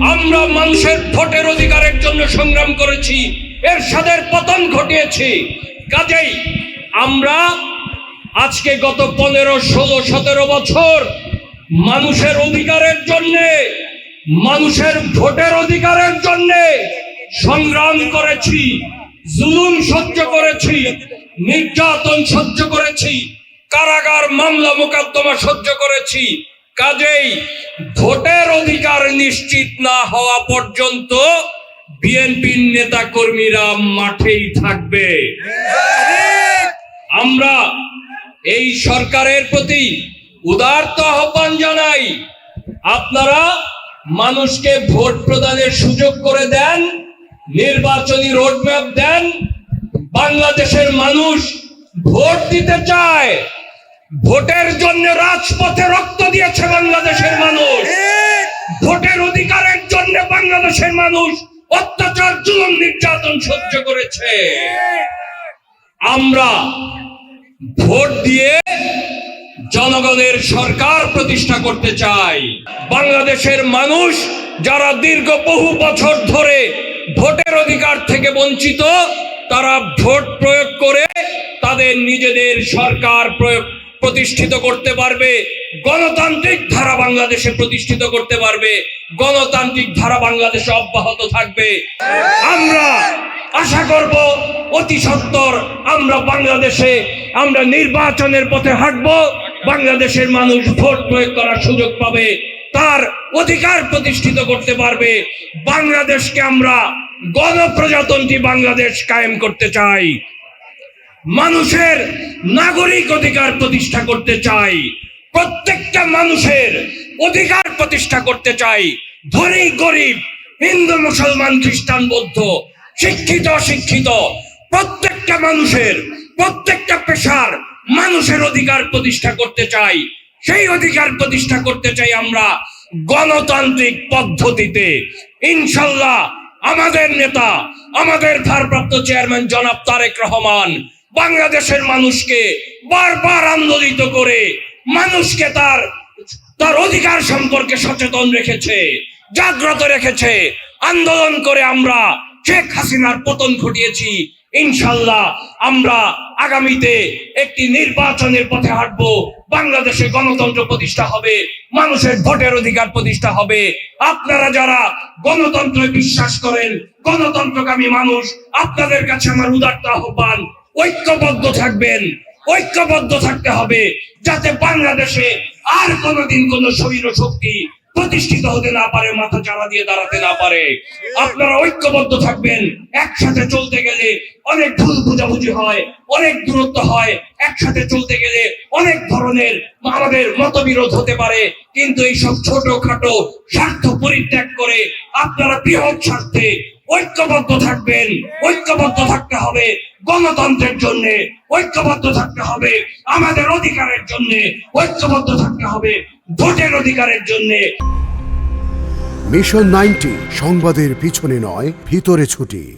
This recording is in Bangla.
আমরা মানুষের ভোটের অধিকারের জন্য সংগ্রাম করেছি, এর সাদের পতন ঘটিয়েছি। কাজেই আমরা আজকে গত পনেরো, ষোলো, সতেরো বছর মানুষের অধিকারের জন্যে, মানুষের ভোটের অধিকারের জন্যে সংগ্রাম করেছি, জুলুম সহ্য করেছি, নির্যাতন সহ্য করেছি, কারাগার মামলা মোকদ্দমা সহ্য করেছি কাজেই ভোটের অধিকার নিশ্চিত না হওয়া পর্যন্ত বিএনপির নেতা কর্মীরা মাঠেই থাকবে। আমরা এই সরকারের প্রতি উদারত আহ্বান জানাই, আপনারা মানুষকে ভোট প্রদানের সুযোগ করে দেন, নির্বাচনী রোডম্যাপ দেন, বাংলাদেশের মানুষ ভোট দিতে চায়। ভোটের জন্য রাজপথে রক্ত দিয়েছে বাংলাদেশের মানুষ। ভোটের অধিকারের জন্য বাংলাদেশের মানুষ অত্যাচার জুলুম নির্যাতন সহ্য করেছে। আমরা ভোট দিয়ে জনগণের সরকার প্রতিষ্ঠা করতে চাই। বাংলাদেশের মানুষ যারা দীর্ঘ বহু বছর ধরে ভোটের অধিকার থেকে বঞ্চিত তারা ভোট প্রয়োগ করে তাদের নিজেদের সরকার প্রয়োগ প্রতিষ্ঠিত করতে পারবে, গণতান্ত্রিক ধারা বাংলাদেশে প্রতিষ্ঠিত করতে পারবে, গণতান্ত্রিক ধারা বাংলাদেশে অব্যাহত থাকবে। আমরা আশা করব অতি সত্বর আমরা বাংলাদেশে, আমরা নির্বাচনের পথে হাঁটব, বাংলাদেশের মানুষ ভোট প্রয়োগ করার সুযোগ পাবে, তার অধিকার প্রতিষ্ঠিত করতে পারবে। বাংলাদেশকে আমরা গণপ্রজাতন্ত্রী বাংলাদেশ কায়েম করতে চাই। মানুষের নাগরিক অধিকার প্রতিষ্ঠা করতে চাই। প্রত্যেকটা মানুষের অধিকার প্রতিষ্ঠা করতে চাই। ধনী, গরিব, হিন্দু, মুসলমান, খ্রিস্টান, বৌদ্ধ, শিক্ষিত, অশিক্ষিত, প্রত্যেকটা মানুষের, প্রত্যেকটা পেশার মানুষের অধিকার প্রতিষ্ঠা করতে চাই। সেই অধিকার প্রতিষ্ঠা করতে চাই আমরা গণতান্ত্রিক পদ্ধতিতে। ইনশাল্লাহ আমাদের নেতা, আমাদের ভারপ্রাপ্ত চেয়ারম্যান জনাব তারেক রহমান বাংলাদেশের মানুষকে বারবার আন্দোলিত করে মানুষকে তার তার অধিকার সম্পর্কে সচেতন রেখেছে, জাগ্রত রেখেছে। আন্দোলন করে আমরা শেখ হাসিনার পতন ঘটিয়েছি। ইনশাল্লাহ আমরা আগামীতে একটি নির্বাচনের পথে হাঁটবো। বাংলাদেশে গণতন্ত্র প্রতিষ্ঠা হবে, মানুষের ভোটের অধিকার প্রতিষ্ঠা হবে। আপনারা যারা গণতন্ত্রে বিশ্বাস করেন, গণতন্ত্রকামী মানুষ, আপনাদের কাছে আমার উদার্ত আহ্বান ঐক্যবদ্ধ থাকবেন, ঐক্যবদ্ধ থাকতে হবে, যাতে বাংলাদেশে আর কোনোদিন কোন শরীর শক্তি প্রতিষ্ঠিত হতে না পারে, মাথা চারা দিয়ে দাঁড়াতে না পারে। আপনারা ঐক্যবদ্ধ থাকবেন, একসাথে চলতে গেলে অনেক ভুল বুঝাবুঝি হয়, অনেক দূরত্ব হয়, একসাথে চলতে গেলে অনেক ধরনের আমাদের মতবিরোধ হতে পারে, কিন্তু এই সব ছোটখাটো স্বার্থ পরিত্যাগ করে আপনারা বৃহৎ স্বার্থে ঐক্যবদ্ধ থাকবেন, ঐক্যবদ্ধ থাকতে হবে গণতন্ত্রের জন্য, ঐক্যবদ্ধ থাকতে হবে আমাদের অধিকারের জন্য, ঐক্যবদ্ধ থাকতে হবে ভোটের অধিকারের জন্য। মিশন নাইনটি সংবাদের পিছনে নয়, ভিতরে ছুটি।